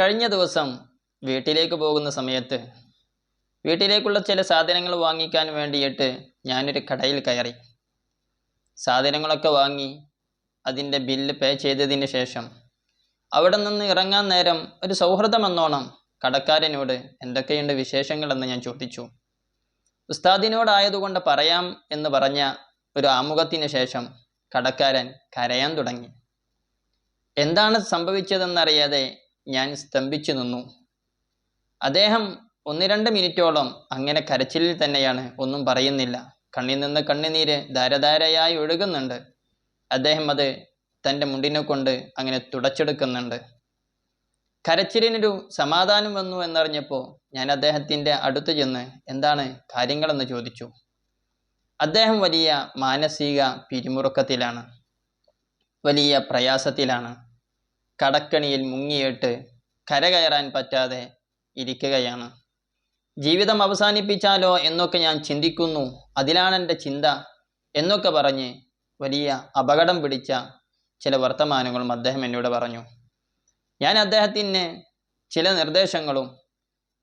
കഴിഞ്ഞ ദിവസം വീട്ടിലേക്ക് പോകുന്ന സമയത്ത് വീട്ടിലേക്കുള്ള ചില സാധനങ്ങൾ വാങ്ങിക്കാൻ വേണ്ടിയിട്ട് ഞാനൊരു കടയിൽ കയറി. സാധനങ്ങളൊക്കെ വാങ്ങി അതിന്റെ ബില്ല് പേ ചെയ്തതിന് ശേഷം അവിടെ നിന്ന് ഇറങ്ങാൻ നേരം ഒരു സൗഹൃദം എന്നോണം കടക്കാരനോട് എന്തൊക്കെയുണ്ട് വിശേഷങ്ങളെന്ന് ഞാൻ ചോദിച്ചു. ഉസ്താദിനോടായതുകൊണ്ട് പറയാം എന്ന് പറഞ്ഞ ഒരു ആമുഖത്തിന് ശേഷം കടക്കാരൻ കരയാൻ തുടങ്ങി. എന്താണ് സംഭവിച്ചതെന്നറിയാതെ ഞാൻ സ്തംഭിച്ചു നിന്നു. അദ്ദേഹം ഒന്ന് രണ്ട് മിനിറ്റോളം അങ്ങനെ കരച്ചിലിൽ തന്നെയാണ് ഒന്നും പറയുന്നില്ല. കണ്ണിൽ നിന്ന് കണ്ണുനീര് ധാരധാരയായി ഒഴുകുന്നുണ്ട്. അദ്ദേഹം അത് തന്റെ മുണ്ടിനെ കൊണ്ട് അങ്ങനെ തുടച്ചെടുക്കുന്നുണ്ട്. കരച്ചിലിനൊരു സമാധാനം വന്നു എന്നറിഞ്ഞപ്പോൾ ഞാൻ അദ്ദേഹത്തിന്റെ അടുത്ത് ചെന്ന് എന്താണ് കാര്യങ്ങളെന്ന് ചോദിച്ചു. അദ്ദേഹം വലിയ മാനസിക പിരിമുറുക്കത്തിലാണ്. വലിയ പ്രയാസത്തിലാണ്. കടക്കണിയിൽ മുങ്ങിയിട്ട് കരകയറാൻ പറ്റാതെ ഇരിക്കുകയാണ്. ജീവിതം അവസാനിപ്പിച്ചാലോ എന്നൊക്കെ ഞാൻ ചിന്തിക്കുന്നു. അതിലാണ് എന്റെ ചിന്ത എന്നൊക്കെ പറഞ്ഞ് വലിയ അപകടം പിടിച്ച ചില വർത്തമാനങ്ങളും അദ്ദേഹം എന്നോട് പറഞ്ഞു. ഞാൻ അദ്ദേഹത്തിന് ചില നിർദ്ദേശങ്ങളും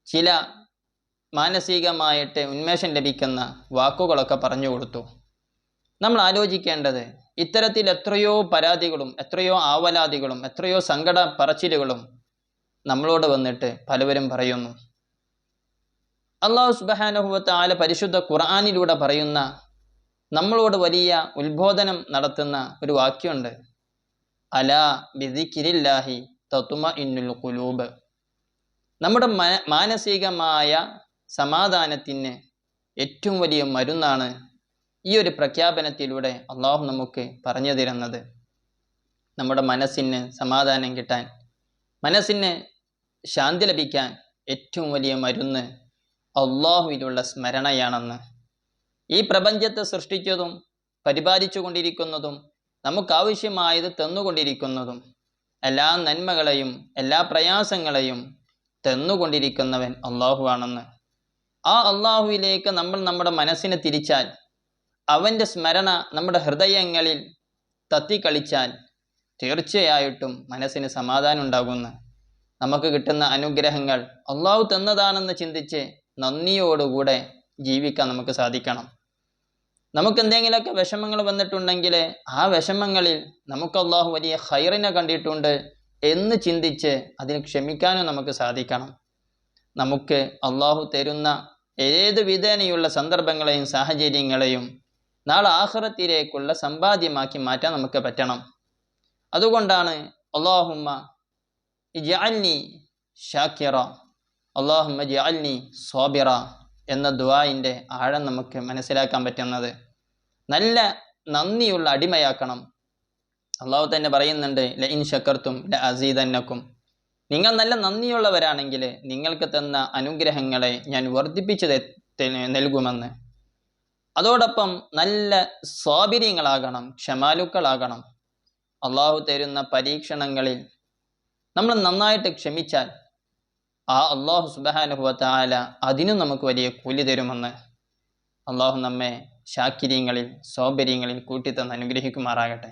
ചില മാനസികമായിട്ട് ഉന്മേഷം ലഭിക്കുന്ന വാക്കുകളൊക്കെ പറഞ്ഞു കൊടുത്തു. നമ്മൾ ആലോചിക്കേണ്ടത് ഇത്തരത്തിൽ എത്രയോ പരാതികളും എത്രയോ ആവലാതികളും എത്രയോ സങ്കട പറച്ചിലുകളും നമ്മളോട് വന്നിട്ട് പലവരും പറയുന്നു. അള്ളാഹു സുബാനുഭവത്തെ ആല പരിശുദ്ധ ഖുർആാനിലൂടെ പറയുന്ന നമ്മളോട് വലിയ ഉത്ബോധനം നടത്തുന്ന ഒരു വാക്യമുണ്ട്. അലാ ബിദിക്കിരില്ലാഹി തത്തുമ ഇന്നുൽ കുലൂബ് നമ്മുടെ മാനസികമായ സമാധാനത്തിന് ഏറ്റവും വലിയ മരുന്നാണ് ഈ ഒരു പ്രഖ്യാപനത്തിലൂടെ അള്ളാഹു നമുക്ക് പറഞ്ഞു തരുന്നത് നമ്മുടെ മനസ്സിന് സമാധാനം കിട്ടാൻ മനസ്സിന് ശാന്തി ലഭിക്കാൻ ഏറ്റവും വലിയ മരുന്ന് അള്ളാഹുവിലുള്ള സ്മരണയാണെന്ന്. ഈ പ്രപഞ്ചത്തെ സൃഷ്ടിച്ചതും പരിപാലിച്ചു കൊണ്ടിരിക്കുന്നതും നമുക്കാവശ്യമായത് തന്നുകൊണ്ടിരിക്കുന്നതും എല്ലാ നന്മകളെയും എല്ലാ പ്രയാസങ്ങളെയും തന്നുകൊണ്ടിരിക്കുന്നവൻ അള്ളാഹു ആണെന്ന്. ആ അള്ളാഹുവിലേക്ക് നമ്മൾ നമ്മുടെ മനസ്സിനെ തിരിച്ചാൽ അവന്റെ സ്മരണ നമ്മുടെ ഹൃദയങ്ങളിൽ തത്തിക്കളിച്ചാൽ തീർച്ചയായിട്ടും മനസ്സിന് സമാധാനം ഉണ്ടാകുന്നു. നമുക്ക് കിട്ടുന്ന അനുഗ്രഹങ്ങൾ അള്ളാഹു തന്നതാണെന്ന് ചിന്തിച്ച് നന്ദിയോടുകൂടെ ജീവിക്കാൻ നമുക്ക് സാധിക്കണം. നമുക്ക് എന്തെങ്കിലുമൊക്കെ വിഷമങ്ങൾ വന്നിട്ടുണ്ടെങ്കിൽ ആ വിഷമങ്ങളിൽ നമുക്ക് അള്ളാഹു വലിയ ഹൈറിനെ കണ്ടിട്ടുണ്ട് എന്ന് ചിന്തിച്ച് അതിന് ക്ഷമിക്കാനും നമുക്ക് സാധിക്കണം. നമുക്ക് അള്ളാഹു തരുന്ന ഏത് വിധേനയുള്ള സന്ദർഭങ്ങളെയും സാഹചര്യങ്ങളെയും നാളെ ആഹ്റത്തിലേക്കുള്ള സമ്പാദ്യമാക്കി മാറ്റാൻ നമുക്ക് പറ്റണം. അതുകൊണ്ടാണ് അള്ളാഹുമ്മ ജഅൽനി ഷാക്കിറ അള്ളാഹുമ്മ ജഅൽനി സോബിറ എന്ന ദുവായിന്റെ ആഴം നമുക്ക് മനസ്സിലാക്കാൻ പറ്റുന്നത്. നല്ല നന്ദിയുള്ള അടിമയാക്കണം. അള്ളാഹു തന്നെ പറയുന്നുണ്ട് ലൈൻ ഷക്കർത്തും ല അസീദന്നക്കും നിങ്ങൾ നല്ല നന്ദിയുള്ളവരാണെങ്കിൽ നിങ്ങൾക്ക് തന്ന അനുഗ്രഹങ്ങളെ ഞാൻ വർദ്ധിപ്പിച്ചു നൽകുമെന്ന്. അതോടൊപ്പം നല്ല സ്വാബിര്യങ്ങളാകണം ക്ഷമാലുക്കളാകണം. അള്ളാഹു തരുന്ന പരീക്ഷണങ്ങളിൽ നമ്മൾ നന്നായിട്ട് ക്ഷമിച്ചാൽ ആ അള്ളാഹു സുബാനുഭവത്തായ അതിനും നമുക്ക് വലിയ കൂലി തരുമെന്ന് അള്ളാഹു നമ്മെ ശാക്കിര്യങ്ങളിൽ സൗകര്യങ്ങളിൽ കൂട്ടിത്തന്ന് അനുഗ്രഹിക്കുമാറാകട്ടെ.